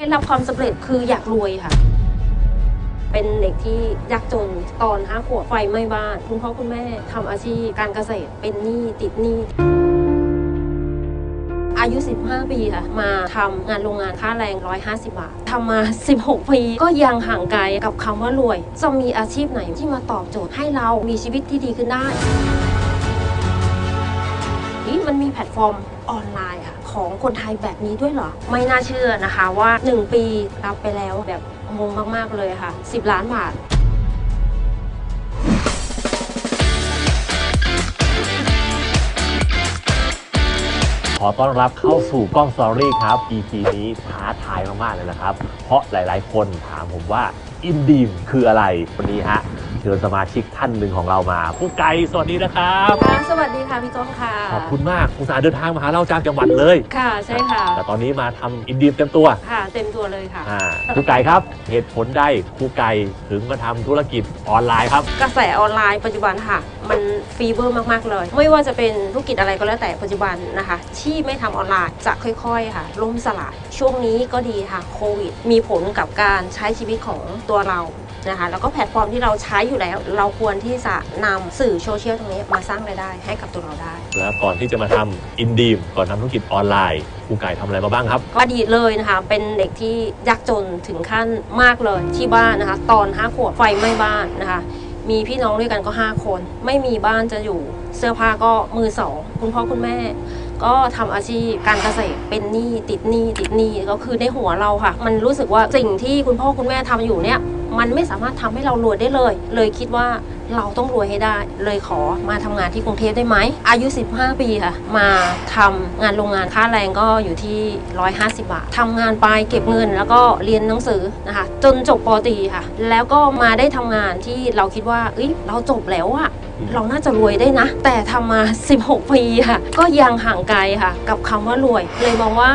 เคล็ดลับความสำเร็จคืออยากรวยค่ะ เป็นเด็กที่ยากจนตอนห้าขวบไฟไหม้บ้าน คุณพ่อคุณแม่ทำอาชีพการเกษตรเป็นหนี้ติดหนี้อายุ 15 ปีค่ะ มาทำงานโรงงานค่าแรง 150 บาททำมา 16 ปี ก็ยังห่างไกลกับคำว่ารวย จะมีอาชีพไหนที่มาตอบโจทย์ให้เรามีชีวิตที่ดีขึ้นได้ นี่มันมีแพลตฟอร์มออนไลน์ค่ะของคนไทยแบบนี้ด้วยเหรอ ไม่น่าเชื่อนะคะว่า 1 ปีรับไปแล้วแบบงงมากๆเลยค่ะ 10 ล้านบาทขอต้อนรับเข้าสู่กล้องสตอรี่ครับ EP นี้ท้าทายมากๆเลยนะครับ เพราะหลายๆ คนถามผมว่าอินดีมคืออะไร วันนี้ฮะ เชิญสมาชิกท่านหนึ่งของเรามาผู้ไกลสวัสดีนะครับ ค่ะสวัสดีค่ะพี่ก้องค่ะ ขอบคุณมากอุตส่าห์เดินทางมาหาเราจากจังหวัดเลย ค่ะใช่ค่ะ แต่ตอนนี้มาทำอินดีมเต็มตัวค่ะเต็มตัวเลยค่ะ อ่าครูไก่ครับเหตุผลใดครูไก่ถึงมาทำธุรกิจออนไลน์ครับ กระแสออนไลน์ปัจจุบันค่ะ มันฟีเวอร์มาก ๆ เลย ไม่ว่าจะเป็นธุรกิจอะไรก็แล้วแต่ปัจจุบันนะคะ ที่ไม่ทำออนไลน์จะค่อยๆค่ะล่มสลายช่วงนี้ก็ดีค่ะโควิด มีผลกับการใช้ชีวิตของตัวเรา นะคะแล้วก็แพลตฟอร์มที่เราใช้อยู่แล้ว เราควรที่จะนำสื่อโซเชียลตรงนี้มาสร้างรายได้ให้กับตัวเราได้ แล้วก่อนที่จะมาทำอินดีมก่อนทำธุรกิจออนไลน์ครูไก่ทำอะไรมาบ้างครับ ก็อดีตเลยนะคะ เป็นเด็กที่ยากจนถึงขั้นมากเลยที่บ้านนะคะ ตอนห้าขวบไฟไหม้บ้านนะคะ มีพี่น้องด้วยกันก็ 5 คน ไม่มีบ้านจะอยู่ เสื้อผ้าก็มือสอง คุณพ่อคุณแม่ ก็ทำอาชีพการเกษตรเป็นหนี้ติดหนี้ติดหนี้ก็คือในหัวเราค่ะ มันรู้สึกว่าสิ่งที่คุณพ่อคุณแม่ทำอยู่เนี่ย มันไม่สามารถทำให้เรารวยได้เลย เลยคิดว่าเราต้องรวยให้ได้ เลยขอมาทำงานที่กรุงเทพได้ไหม อายุ 15 ปีค่ะ มาทำงานโรงงานค่าแรงก็อยู่ที่ 150 บาททำงานไปเก็บเงินแล้วก็เรียนหนังสือนะคะ จนจบปอตรีค่ะ แล้วก็มาได้ทำงานที่เราคิดว่าเอ้ยเราจบแล้วอะเราน่าจะรวยได้นะ แต่ทำมา 16 ปีค่ะ ก็ยังห่างไกลค่ะ กับคำว่ารวย เลยมองว่า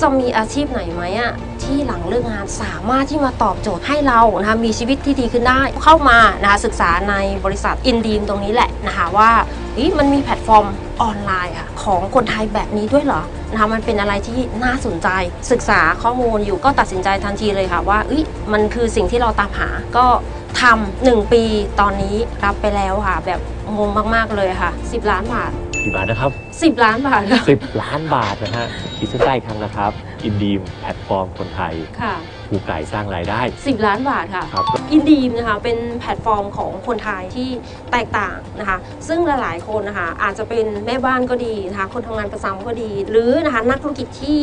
จะมีอาชีพไหนไหมอะที่หลังเลิกงานสามารถที่มาตอบโจทย์ให้เรานะคะมีชีวิตที่ดีขึ้นได้เข้ามานะคะศึกษาในบริษัทอินดีมตรงนี้แหละนะคะว่ามันมีแพลตฟอร์มออนไลน์ค่ะของคนไทยแบบนี้ด้วยเหรอนะคะมันเป็นอะไรที่น่าสนใจศึกษาข้อมูลอยู่ก็ตัดสินใจทันทีเลยค่ะว่ามันคือสิ่งที่เราตามหาก็ทำหนึ่งปีตอนนี้รับไปแล้วค่ะ แบบงงมาก ๆ เลยค่ะ 10 ล้านบาท กี่บาทนะครับ 10 ล้านบาทค่ะ10ล้านบาทนะฮะขีดเส้นใต้อีกครั้งนะครับ อินดีมแพลตฟอร์มคนไทยค่ะ ครูไก่สร้างรายได้10 ล้านบาทค่ะ ครับ อินดีมนะคะเป็นแพลตฟอร์มของคนไทยที่แตกต่างนะคะ ซึ่งหลายๆคนนะคะอาจจะเป็นแม่บ้านก็ดีนะคะ คนทำงานประจำก็ดี หรือนะคะนักธุรกิจที่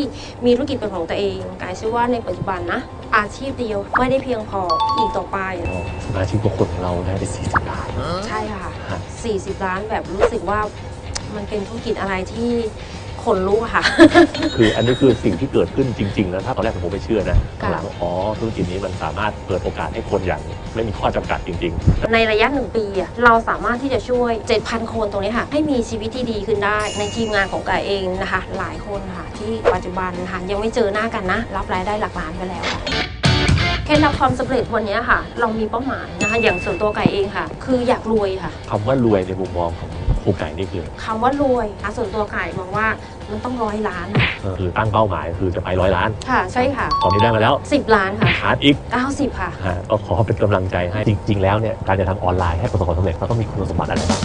มีธุรกิจเป็นของตัวเองกายเชื่อว่าในปัจจุบันนะอาชีพเดียวไม่ได้เพียงพออีกต่อไป สมาชิกทุกคนของเราได้ไป40ล้านใช่ค่ะฮะ40 ล้านแบบรู้สึกว่า มันเป็นธุรกิจอะไรที่ขนลุกอะค่ะ คืออันนี้คือสิ่งที่เกิดขึ้นจริงๆแล้วถ้าตอนแรกผมไม่เชื่อนะค่ะ หลังอ๋อธุรกิจนี้มันสามารถเปิดโอกาสให้คนอย่างไม่มีข้อจำกัดจริงในระยะหนึ่งปีอะเราสามารถที่จะช่วย 7,000 คนตรงนี้ค่ะ ให้มีชีวิตที่ดีขึ้นได้ ในทีมงานของกายเองนะคะ หลายคนค่ะ ที่ปัจจุบันค่ะยังไม่เจอหน้ากันนะ รับรายได้หลักล้านไปแล้วค่ะเคล็ดลับความสำเร็จวันนี้ค่ะ เรามีเป้าหมายนะคะ อย่างส่วนตัวไก่เองค่ะ คืออยากรวยค่ะๆคำว่ารวยในมุมมองของ ครูไก่นี่คือคำว่ารวยนะส่วนตัวไก่มองว่ามันต้องร้อยล้านเออคือตั้งเป้าหมายคือจะไปร้อยล้าน ค่ะใช่ค่ะ ตอนนี้ได้มาแล้ว 10 ล้านค่ะหาอีก 90 ค่ะ ฮะก็ขอเป็นกำลังใจให้จริง ๆ แล้วเนี่ยการจะทำออนไลน์ให้ประสบความสำเร็จเราต้องมีคุณสมบัติอะไรบ้าง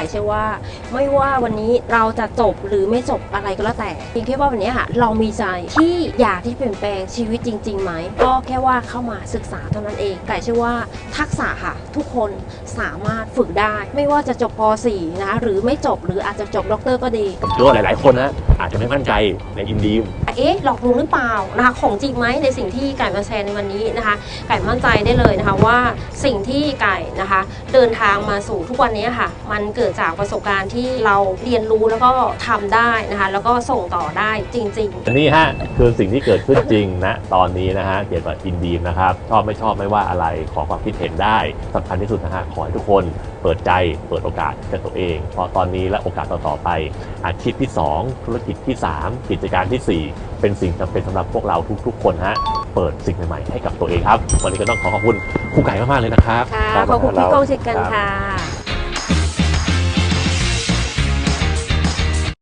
ไก่เชื่อว่าไม่ว่าวันนี้เราจะจบหรือไม่จบอะไรก็แล้วแต่เพียงแค่ว่าวันนี้ค่ะ เรามีใจที่อยากที่เปลี่ยนแปลงชีวิตจริงๆไหมก็แค่ว่าเข้ามาศึกษาเท่านั้นเองไก่เชื่อว่าทักษะค่ะ ทุกคนสามารถฝึกได้ ไม่ว่าจะจบป .4 นะคะหรือไม่จบหรืออาจจะจบด็อกเตอร์ก็ดี เชื่อว่าหลาย ๆ คนนะอาจจะไม่มั่นใจในอินดีม เอ๊ะหลอกลวงหรือเปล่านะคะของจริงไหมในสิ่งที่ไก่มาแชร์ในวันนี้นะคะ ไก่มั่นใจได้เลยนะคะว่าสิ่งที่ไก่นะคะ เดินทางมาสู่ทุกวันนี้ค่ะ มันเกิดจากประสบการณ์ที่เราเรียนรู้แล้วก็ทำได้นะคะ แล้วก็ส่งต่อได้จริง ๆ นี่ฮะคือสิ่งที่เกิดขึ้นจริงนะตอนนี้นะฮะเกี่ยวกับอินดีมนะครับชอบไม่ชอบไม่ว่าอะไรขอความคิดเห็นได้สำคัญที่สุดนะฮะขอให้ทุกคนเปิดใจเปิดโอกาสกับตัวเองเพราะตอนนี้และโอกาสต่อๆไปอาชีพที่ 2 ธุรกิจที่ 3 กิจการทีสี่4 เป็นสิ่งจำเป็นสำหรับพวกเราทุกๆ คนฮะ เปิดสิ่งใหม่ๆให้กับตัวเองครับ วันนี้ก็ต้องขอขอบคุณครูไก่มากๆเลยนะครับ ค่ะขอบคุณพี่กองเช่นกันค่ะ